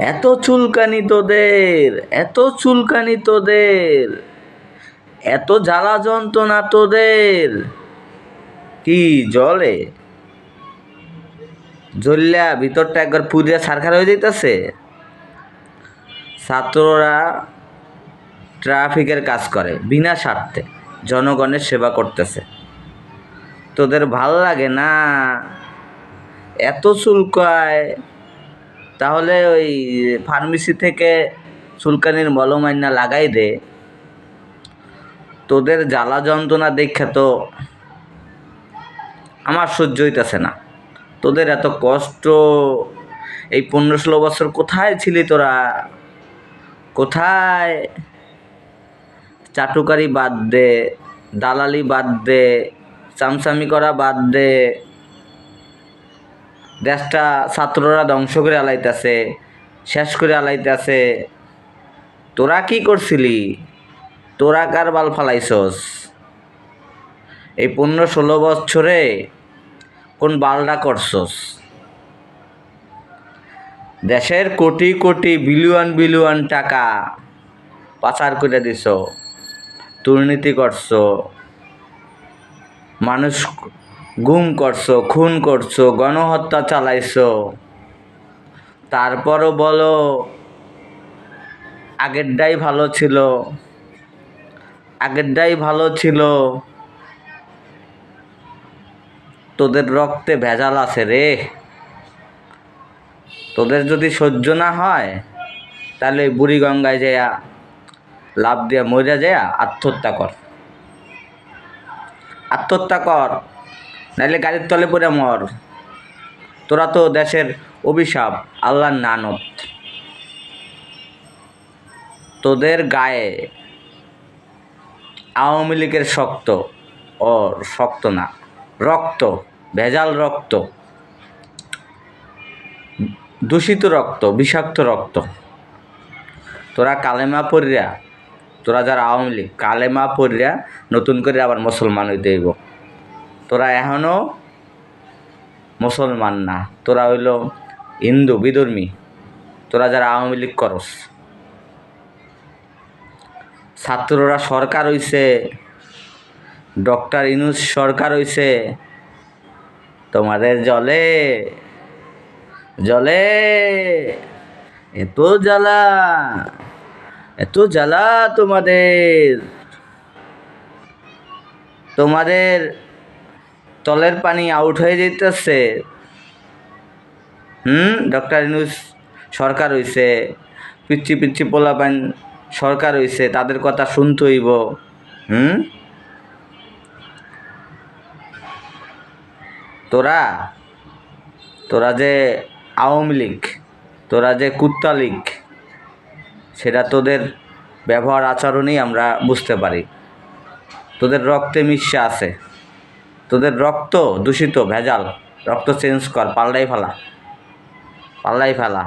এত চুলকানি তোদের, এত চুলকানি তোদের, এত জ্বালা যন্ত্রণা তোদের। কি জলে? জ্বললা ভিতরটা একবার পুরিয়া সারখার হয়ে যাইতেছে। ছাত্ররা ট্রাফিকের কাজ করে, বিনা স্বার্থে জনগণের সেবা করতেছে। তোদের ভালো লাগে না? এত চুলকায় তাহলে ওই ফার্মেসি থেকে চুলকানির মলম আইনা লাগাই দে। তোদের জ্বালা যন্ত্রণা দেখে তো আমার সহ্য হইতেছে না। তোদের এত কষ্ট, এই পনেরো ষোলো বছর কোথায় ছিলি তোরা? কোথায়? চাটুকারি বাদ দে, দালালি বাদ দে, চামচামি করা বাদ দে। দেশটা ছাত্ররা ধ্বংস করে আলাইতেছে, শেষ করে আলাইতেছে। তোরা কি করছিলি? তোরা কার বাল ফালাইছস? এই পনেরো ষোলো বছরে কোন বালটা করছস? দেশের কোটি কোটি বিলিয়ন বিলিয়ন টাকা পাচার করে দিছ, দুর্নীতি করছ, মানুষ গুম করছ, খুন করছ, গণহত্যা চালাইছো। তারপরও বলো, আগেরটাই ভালো ছিল। আগেরটাই ভালো ছিল। তোদের রক্তে ভেজাল আছে রে। তোদের যদি সহ্য না হয়, তাহলে ওই বুড়ি গঙ্গায় যেয়া লাভ দিয়া মরে যেয়া আত্মহত্যা কর। আত্মহত্যা কর। নাইলে গাড়ির তলে পড়ে মর। তোরা তো দেশের অভিশাপ, আল্লাহর নানত। তোদের গায়ে আওয়ামী লীগের শক্ত ও শক্ত না, রক্ত, ভেজাল রক্ত, দূষিত রক্ত, বিষাক্ত রক্ত। তোরা কালেমা পড়িয়া, তোরা যারা আওয়ামী লীগ, কালেমা পড়িয়া নতুন করে আবার মুসলমান হইতে তোরা এখনও মুসলমান না। তোরা হইল হিন্দু, বিধর্মী। তোরা যারা আওয়ামী লীগ করস। ছাত্ররা সরকার হইছে, ডক্টর ইনুস সরকার হইছে। তোমাদের জলে জলে, এত জ্বালা এত জ্বালা তোমাদের। তোমাদের তলের পানি আউট হয়ে যেতেছে হুম? ডক্টর ইনুস সরকার হইছে। পিচ্ছি পিচ্ছি পোলাপান সরকার হইছে, তাদের কথা শুনতে হইব। হুম? তোরা তোরা যে আওয়ামী লীগ, তোরা যে কুত্তা লীগ, সেটা তোদের ব্যবহার আচরণেই আমরা বুঝতে পারি। তোদের রক্তে মিশে আছে। তোদের রক্ত দূষিত ভেজাল। রক্ত চেঞ্জ কর পাল্লাই ফেলা। পাল্লাই ফেলা।